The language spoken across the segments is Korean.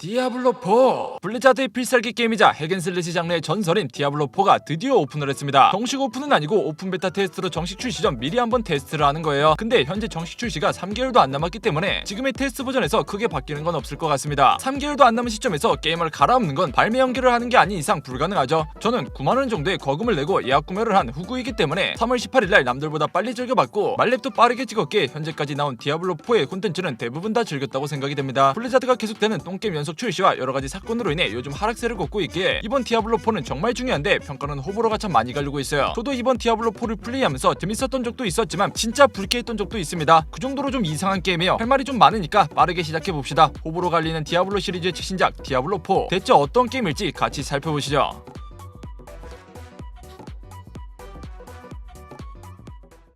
디아블로4 블리자드의 필살기 게임이자 핵앤슬래시 장르의 전설인 디아블로4가 드디어 오픈을 했습니다. 정식 오픈은 아니고 오픈 베타 테스트로 정식 출시 전 미리 한번 테스트를 하는 거예요. 근데 현재 정식 출시가 3개월도 안 남았기 때문에 지금의 테스트 버전에서 크게 바뀌는 건 없을 것 같습니다. 3개월도 안 남은 시점에서 게임을 갈아엎는 건 발매 연기를 하는 게 아닌 이상 불가능하죠. 저는 9만원 정도의 거금을 내고 예약 구매를 한 후구이기 때문에 3월 18일날 남들보다 빨리 즐겨봤고 말렙도 빠르게 찍었기에 현재까지 나온 디아블로4의 콘텐츠는 대부분 다 즐겼다고 생각이 됩니다. 블리자드가 계속되는 똥게임 연속 출시와 여러 가지 사건으로 인해 요즘 하락세를 걷고 있기에 이번 디아블로4는 정말 중요한데 평가는 호불호가 참 많이 갈리고 있어요. 저도 이번 디아블로4를 플레이하면서 재밌었던 적도 있었지만 진짜 불쾌했던 적도 있습니다. 그 정도로 좀 이상한 게임이에요. 할 말이 좀 많으니까 빠르게 시작해 봅시다. 호불호 갈리는 디아블로 시리즈의 최신작 디아블로4 대체 어떤 게임일지 같이 살펴보시죠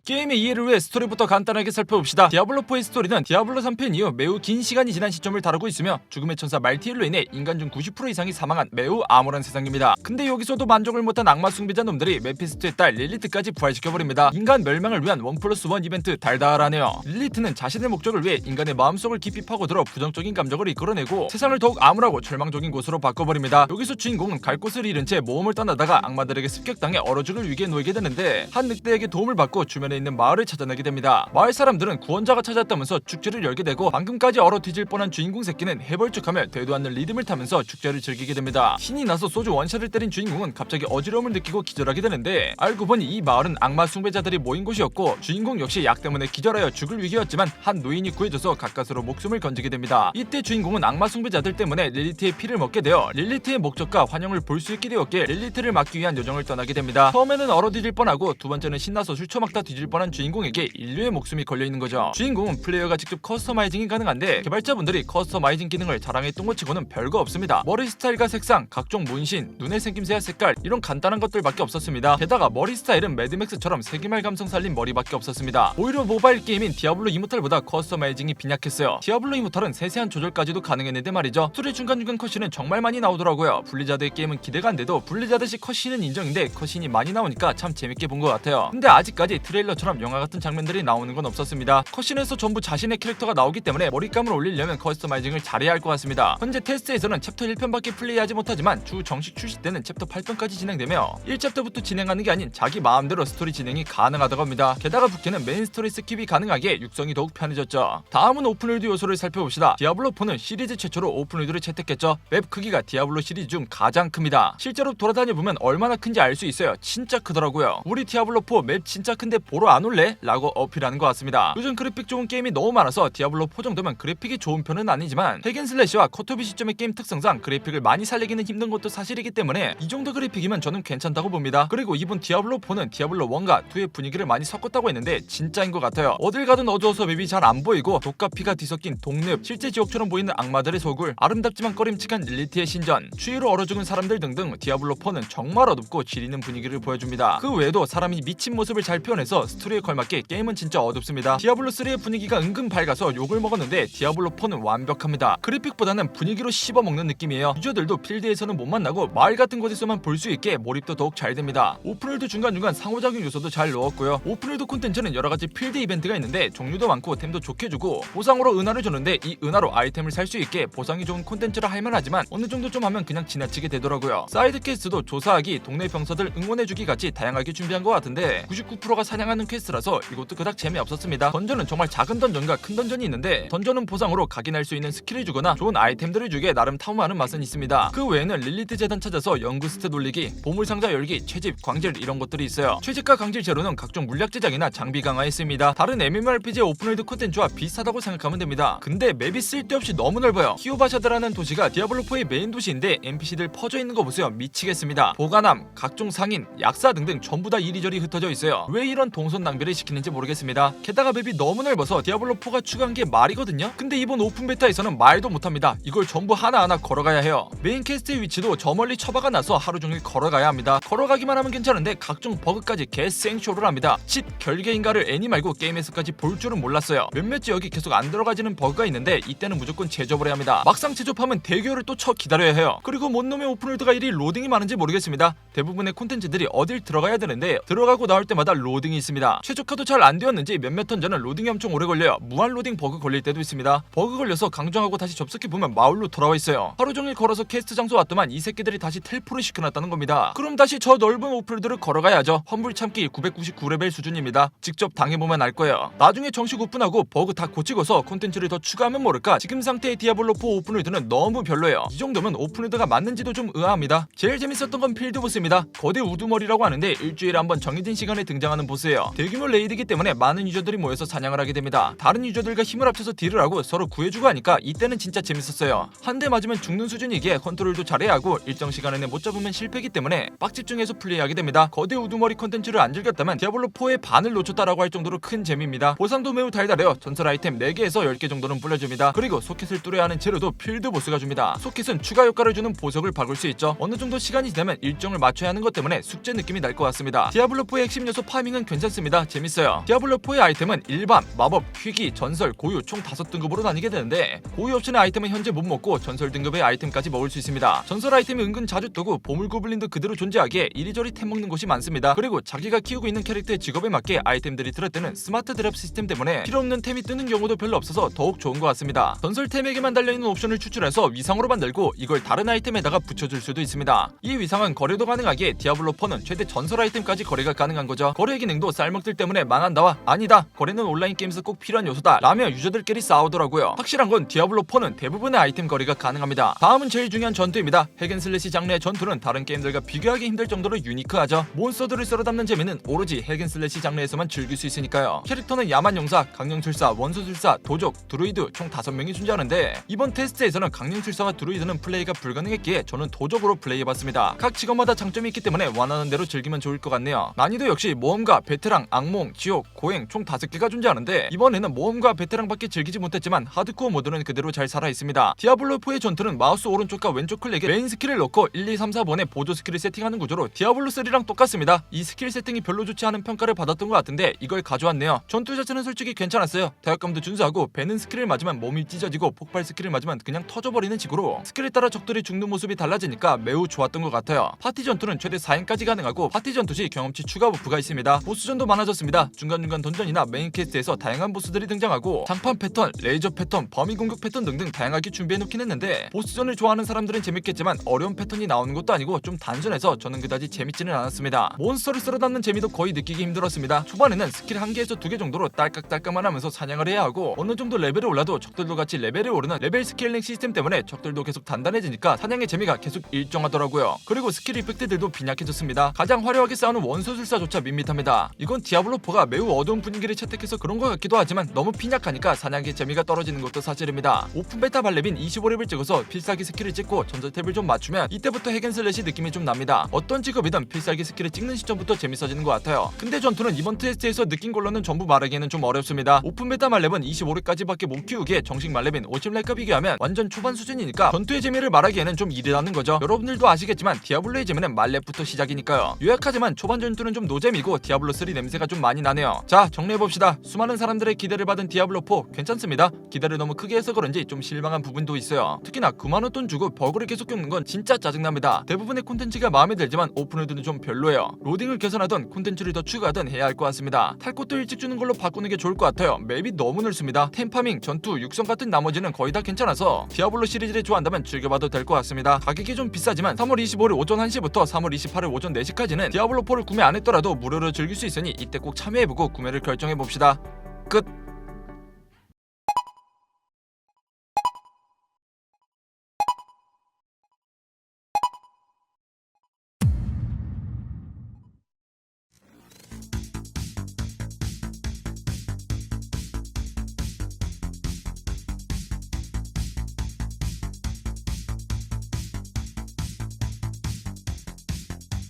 게임의 이해를 위해 스토리부터 간단하게 살펴봅시다. 디아블로4의 스토리는 디아블로 3편 이후 매우 긴 시간이 지난 시점을 다루고 있으며 죽음의 천사 말티엘로 인해 인간 중 90% 이상이 사망한 매우 암울한 세상입니다. 근데 여기서도 만족을 못한 악마 숭배자 놈들이 메피스토의 딸 릴리트까지 부활시켜버립니다. 인간 멸망을 위한 원 플러스 원 이벤트 달달하네요. 릴리트는 자신의 목적을 위해 인간의 마음속을 깊이 파고들어 부정적인 감정을 이끌어내고 세상을 더욱 암울하고 절망적인 곳으로 바꿔버립니다. 여기서 주인공은 갈 곳을 잃은 채 모험을 떠나다가 악마들에게 습격당해 얼어 죽을 위기에 놓이게 되는데 한 늑대에게 도움을 받고 주변에 있는 마을을 찾아내게 됩니다. 마을 사람들은 구원자가 찾았다면서 축제를 열게 되고 방금까지 얼어 뒤질 뻔한 주인공 새끼는 해벌쭉하며 되도 않는 리듬을 타면서 축제를 즐기게 됩니다. 신이 나서 소주 원샷을 때린 주인공은 갑자기 어지러움을 느끼고 기절하게 되는데 알고 보니 이 마을은 악마 숭배자들이 모인 곳이었고 주인공 역시 약 때문에 기절하여 죽을 위기였지만 한 노인이 구해줘서 가까스로 목숨을 건지게 됩니다. 이때 주인공은 악마 숭배자들 때문에 릴리트의 피를 먹게 되어 릴리트의 목적과 환영을 볼 수 있게 되었기에 릴리트를 막기 위한 요정을 떠나게 됩니다. 처음에는 얼어 뒤질 뻔하고 두 번째는 신나서 술 처먹다 뒤질 뻔한 주인공에게 인류의 목숨이 걸려 있는 거죠. 주인공은 플레이어가 직접 커스터마이징이 가능한데 개발자분들이 커스터마이징 기능을 자랑했던 것 치고는 별거 없습니다. 머리 스타일과 색상, 각종 문신, 눈의 생김새와 색깔 이런 간단한 것들밖에 없었습니다. 게다가 머리 스타일은 매드맥스처럼 세기말 감성 살린 머리밖에 없었습니다. 오히려 모바일 게임인 디아블로 이모탈보다 커스터마이징이 빈약했어요. 디아블로 이모탈은 세세한 조절까지도 가능했는데 말이죠. 스토리 중간중간 컷신은 정말 많이 나오더라고요. 블리자드의 게임은 기대가 안 돼도 블리자드식 컷신은 인정인데 컷신이 많이 나오니까 참 재밌게 본 것 같아요. 근데 아직까지 트레일러 처럼 영화 같은 장면들이 나오는 건 없었습니다. 컷신에서 전부 자신의 캐릭터가 나오기 때문에 머리감을 올리려면 커스터마이징을 잘해야 할 것 같습니다. 현재 테스트에서는 챕터 1편밖에 플레이하지 못하지만 주 정식 출시 때는 챕터 8편까지 진행되며 1챕터부터 진행하는 게 아닌 자기 마음대로 스토리 진행이 가능하다고 합니다. 게다가 부캐는 메인 스토리 스킵이 가능하기에 육성이 더욱 편해졌죠. 다음은 오픈월드 요소를 살펴봅시다. 디아블로4는 시리즈 최초로 오픈월드를 채택했죠. 맵 크기가 디아블로 시리즈 중 가장 큽니다. 실제로 돌아다녀 보면 얼마나 큰지 알 수 있어요. 진짜 크더라고요. 우리 디아블로4 맵 진짜 큰데 보러 안 올래? 라고 어필하는 것 같습니다. 요즘 그래픽 좋은 게임이 너무 많아서 디아블로 4 정도면 그래픽이 좋은 편은 아니지만 핵앤슬래시와 커토비 시점의 게임 특성상 그래픽을 많이 살리기는 힘든 것도 사실이기 때문에 이 정도 그래픽이면 저는 괜찮다고 봅니다. 그리고 이번 디아블로 4는 디아블로 1과 2의 분위기를 많이 섞었다고 했는데 진짜인 것 같아요. 어딜 가든 어두워서 맵이 잘 안 보이고 독과 피가 뒤섞인 독늪, 실제 지옥처럼 보이는 악마들의 소굴, 아름답지만 꺼림칙한 릴리티의 신전, 추위로 얼어 죽은 사람들 등등 디아블로 4는 정말 어둡고 지리는 분위기를 보여줍니다. 그 외에도 사람이 미친 모습을 잘 표현해서 스토리에 걸맞게 게임은 진짜 어둡습니다. 디아블로3의 분위기가 은근 밝아서 욕을 먹었는데 디아블로4는 완벽합니다. 그래픽보다는 분위기로 씹어먹는 느낌이에요. 유저들도 필드에서는 못 만나고 마을 같은 곳에서만 볼 수 있게 몰입도 더욱 잘 됩니다. 오픈월드 중간중간 상호작용 요소도 잘 넣었고요. 오픈월드 콘텐츠는 여러가지 필드 이벤트가 있는데 종류도 많고 템도 좋게 주고 보상으로 은하를 줬는데 이 은하로 아이템을 살 수 있게 보상이 좋은 콘텐츠라 할만하지만 어느 정도 좀 하면 그냥 지나치게 되더라고요. 사이드 퀘스트도 조사하기, 동네 병사들 응원해주기 같이 다양하게 준비한 것 같은데 99%가 사냥하는 퀘스트라서 이것도 그닥 재미없었습니다. 던전은 정말 작은 던전과 큰 던전이 있는데 던전은 보상으로 각인할 수 있는 스킬을 주거나 좋은 아이템들을 주기에 나름 탐험하는 맛은 있습니다. 그 외에는 릴리트 재단 찾아서 연구 스탯 올리기, 보물 상자 열기, 채집, 광질 이런 것들이 있어요. 채집과 광질 재료는 각종 물약 제작이나 장비 강화에 씁니다. 다른 MMORPG 오픈월드 콘텐츠와 비슷하다고 생각하면 됩니다. 근데 맵이 쓸데없이 너무 넓어요. 키오바샤드라는 도시가 디아블로4의 메인 도시인데 NPC들 퍼져 있는 거 보세요. 미치겠습니다. 보관함, 각종 상인, 약사 등등 전부 다 이리저리 흩어져 있어요. 왜 이런 동선 낭비를 시키는지 모르겠습니다. 게다가 맵이 너무 넓어서 디아블로4가 추가한 게 말이거든요. 근데 이번 오픈 베타에서는 말도 못합니다. 이걸 전부 하나하나 걸어가야 해요. 메인 캐스트의 위치도 저 멀리 처박아 놔서 하루 종일 걸어가야 합니다. 걸어가기만 하면 괜찮은데 각종 버그까지 개생쇼를 합니다. 칫 결계인가를 애니 말고 게임에서까지 볼 줄은 몰랐어요. 몇몇 지역이 계속 안 들어가지는 버그가 있는데 이때는 무조건 제접을 해야 합니다. 막상 제접하면 대교를 또 쳐 기다려야 해요. 그리고 뭔 놈의 오픈월드가 이리 로딩이 많은지 모르겠습니다. 대부분의 콘텐츠들이 어딜 들어가야 되는데 들어가고 나올 때마다 로딩이 있습니다. 있습니다. 최적화도 잘 안 되었는지 몇몇 턴 전은 로딩이 엄청 오래 걸려요. 무한 로딩 버그 걸릴 때도 있습니다. 버그 걸려서 강정하고 다시 접속해 보면 마을로 돌아와 있어요. 하루 종일 걸어서 퀘스트 장소 왔더만 이 새끼들이 다시 텔포를 시켜놨다는 겁니다. 그럼 다시 저 넓은 오프로드를 걸어가야죠. 험불 참기 999레벨 수준입니다. 직접 당해보면 알 거예요. 나중에 정식 오픈하고 버그 다 고치고서 콘텐츠를 더 추가하면 모를까 지금 상태의 디아블로4 오픈월드는 너무 별로예요. 이 정도면 오픈월드가 맞는지도 좀 의아합니다. 제일 재밌었던 건 필드 보스입니다. 거대 우두머리라고 하는데 일주일에 한 번 정해진 시간에 등장하는 보스예요. 대규모 레이드이기 때문에 많은 유저들이 모여서 사냥을 하게 됩니다. 다른 유저들과 힘을 합쳐서 딜을 하고 서로 구해주고 하니까 이때는 진짜 재밌었어요. 한 대 맞으면 죽는 수준이기에 컨트롤도 잘해야 하고 일정 시간 안에 못 잡으면 실패기 때문에 빡집중해서 플레이하게 됩니다. 거대 우두머리 컨텐츠를 안 즐겼다면 디아블로4의 반을 놓쳤다라고 할 정도로 큰 재미입니다. 보상도 매우 달달해요. 전설 아이템 4개에서 10개 정도는 불려줍니다. 그리고 소켓을 뚫어야 하는 재료도 필드 보스가 줍니다. 소켓은 추가 효과를 주는 보석을 박을 수 있죠. 어느 정도 시간이 지나면 일정을 맞춰야 하는 것 때문에 숙제 느낌이 날 것 같습니다. 디아블로4의 핵심 요소 파밍은 괜찮습니다. 재밌어요. 디아블로4의 아이템은 일반, 마법, 희귀, 전설, 고유 총 5등급으로 나뉘게 되는데 고유 옵션의 아이템은 현재 못 먹고 전설 등급의 아이템까지 먹을 수 있습니다. 전설 아이템이 은근 자주 뜨고 보물 고블린도 그대로 존재하기에 이리저리 템 먹는 곳이 많습니다. 그리고 자기가 키우고 있는 캐릭터의 직업에 맞게 아이템들이 들어뜨는 스마트 드랍 시스템 때문에 필요 없는 템이 뜨는 경우도 별로 없어서 더욱 좋은 것 같습니다. 전설 템에게만 달려있는 옵션을 추출해서 위상으로 만들고 이걸 다른 아이템에다가 붙여줄 수도 있습니다. 이 위상은 거래도 가능하기에 디아블로4는 최대 전설 아이템까지 거래가 가능한 거죠. 거래 기능도 쌀 먹들 때문에 망한다와 아니다. 거래는 온라인 게임에서 꼭 필요한 요소다. 라며 유저들끼리 싸우더라고요. 확실한 건 디아블로4는 대부분의 아이템 거래가 가능합니다. 다음은 제일 중요한 전투입니다. 핵앤슬래시 장르의 전투는 다른 게임들과 비교하기 힘들 정도로 유니크하죠. 몬스터들을 썰어 담는 재미는 오로지 핵앤슬래시 장르에서만 즐길 수 있으니까요. 캐릭터는 야만용사, 강령술사, 원소술사, 도적, 드루이드 총 5명이 존재하는데 이번 테스트에서는 강령술사와 드루이드는 플레이가 불가능했기에 저는 도적으로 플레이해봤습니다. 각 직업마다 장점이 있기 때문에 원하는 대로 즐기면 좋을 것 같네요. 난이도 역시 모험가, 베테랑, 악몽, 지옥, 고행 총 5개가 존재하는데 이번에는 모험가, 베테랑밖에 즐기지 못했지만 하드코어 모드는 그대로 잘 살아있습니다. 디아블로4의 전투는 마우스 오른쪽과 왼쪽 클릭에 메인 스킬을 넣고 1, 2, 3, 4번에 보조 스킬을 세팅하는 구조로 디아블로3랑 똑같습니다. 이 스킬 세팅이 별로 좋지 않은 평가를 받았던 것 같은데 이걸 가져왔네요. 전투 자체는 솔직히 괜찮았어요. 타격감도 준수하고 배는 스킬을 맞으면 몸이 찢어지고 폭발 스킬을 맞으면 그냥 터져버리는 식으로 스킬에 따라 적들이 죽는 모습이 달라지니까 매우 좋았던 것 같아요. 파티 전투는 최대 4인까지 가능하고 파티 전투 시 경험치 추가 버프가 있습니다. 보스 전도 많아졌습니다. 중간중간 던전이나 메인 퀘스트에서 다양한 보스들이 등장하고 장판 패턴, 레이저 패턴, 범위 공격 패턴 등등 다양하게 준비해놓긴 했는데 보스전을 좋아하는 사람들은 재밌겠지만 어려운 패턴이 나오는 것도 아니고 좀 단순해서 저는 그다지 재밌지는 않았습니다. 몬스터를 쓸어 담는 재미도 거의 느끼기 힘들었습니다. 초반에는 스킬 한 개에서 두 개 정도로 딸깍딸깍만 하면서 사냥을 해야 하고 어느 정도 레벨이 올라도 적들도 같이 레벨이 오르는 레벨 스케일링 시스템 때문에 적들도 계속 단단해지니까 사냥의 재미가 계속 일정하더라고요. 그리고 스킬 이펙트들도 빈약해졌습니다. 가장 화려하게 싸우는 원소술사조차 밋밋합니다. 이건 디아블로4가 매우 어두운 분위기를 채택해서 그런 것 같기도 하지만 너무 빈약하니까 사냥의 재미가 떨어지는 것도 사실입니다. 오픈 베타 발렙인 25렙을 찍어서 필살기 스킬을 찍고 전설 탭을 좀 맞추면 이때부터 핵앤슬래시 느낌이 좀 납니다. 어떤 직업이든 필살기 스킬을 찍는 시점부터 재밌어지는 것 같아요. 근데 전투는 이번 테스트에서 느낀 걸로는 전부 말하기에는 좀 어렵습니다. 오픈 베타 말렙은 25렙까지밖에 못 키우기에 정식 말렙인 50렙과 비교하면 완전 초반 수준이니까 전투의 재미를 말하기에는 좀 이르다는 거죠. 여러분들도 아시겠지만 디아블로의 재미는 말렙부터 시작이니까요. 요약하지만 초반 전투는 좀 노잼이고 디아블로 3 냄새가 좀 많이 나네요. 자 정리해봅시다. 수많은 사람들의 기대를 받은 디아블로 4 괜찮습니다. 기대를 너무 크게 해서 그런지 좀 실망한 부분도 있어요. 특히나 9만원 돈 주고 버그를 계속 겪는 건 진짜 짜증납니다. 대부분의 콘텐츠가 마음에 들지만 오픈월드는 좀 별로예요. 로딩을 개선하던 콘텐츠를 더 추가하던 해야 할 것 같습니다. 탈 것도 일찍 주는 걸로 바꾸는 게 좋을 것 같아요. 맵이 너무 넓습니다. 템파밍, 전투, 육성 같은 나머지는 거의 다 괜찮아서 디아블로 시리즈를 좋아한다면 즐겨봐도 될 것 같습니다. 가격이 좀 비싸지만 3월 25일 오전 1시부터 3월 28일 오전 4시까지는 디아블로 4를 구매 안 했더라도 무료로 즐길 수 있으니 이때 꼭 참여해보고 구매를 결정해봅시다. 끝.